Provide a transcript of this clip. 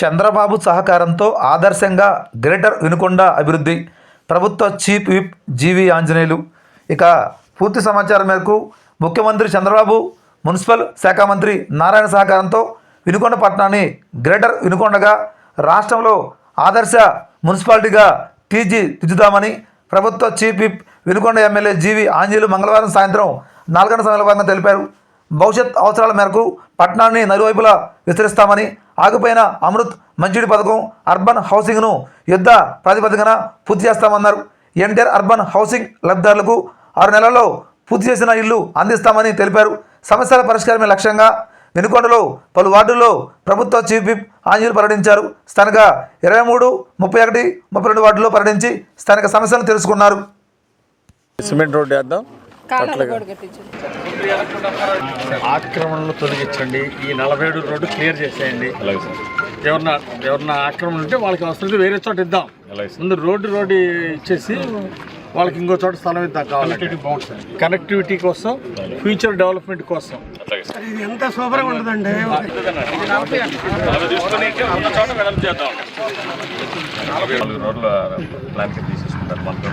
చంద్రబాబు సహకారంతో ఆదర్శంగా గ్రేటర్ వినుకొండ అభివృద్ధి ప్రభుత్వ చీఫ్ విప్ జీవి ఆంజనేయులు. ఇక పూర్తి సమాచారం మేరకు ముఖ్యమంత్రి చంద్రబాబు మున్సిపల్ శాఖ మంత్రి నారాయణ సహకారంతో వినుకొండ పట్టణాన్ని గ్రేటర్ వినుకొండగా రాష్ట్రంలో ఆదర్శ మున్సిపాలిటీగా టీజీ దిద్దుదామని ప్రభుత్వ chief whip Vinukonda MLA G V Anjaneyulu మంగళవారం సాయంత్రం నాలుగంట సమయంలో భాగంగా తెలిపారు. భవిష్యత్ అవసరాల మేరకు పట్టణాన్ని నలువైపులా విస్తరిస్తామని ఆగిపోయిన అమృత్ మంచిడి పథకం అర్బన్ హౌసింగ్ను యుద్ధ ప్రాతిపదికన పూర్తి చేస్తామన్నారు. ఎన్టీఆర్ అర్బన్ హౌసింగ్ లబ్ధిదారులకు ఆరు నెలల్లో పూర్తి చేసిన ఇల్లు అందిస్తామని తెలిపారు. సమస్యల పరిష్కారమే లక్ష్యంగా వెనుకొండలో పలు వార్డుల్లో ప్రభుత్వ చీఫ్ విప్ ఆంజలు పర్యటించారు. స్థానిక ఇరవై మూడు ముప్పై ఒకటి ముప్పై రెండు వార్డుల్లో పర్యటించి స్థానిక సమస్యలను తెలుసుకున్నారు. సిమెంట్ రోడ్డు వేద్దాం. ఆక్రమణలు తొలగించండి. ఈ నలభై ఏడు రోడ్డు క్లియర్ చేసేయండి. ఎవరన్నా ఎవరన్నా ఆక్రమణ ఉంటే వాళ్ళకి అవసరం వేరే చోట ఇద్దాం. ముందు రోడ్డు రోడ్డు ఇచ్చేసి వాళ్ళకి ఇంకో చోట స్థలం ఇద్దాం కావాలంటే. కనెక్టివిటీ కోసం ఫ్యూచర్ డెవలప్మెంట్ కోసం. ఇది ఎంత సూపర్గా ఉంటుందండి? నాలుగు రోడ్ల ప్లాన్ కింద తీసేసుకుంటారు. మనతో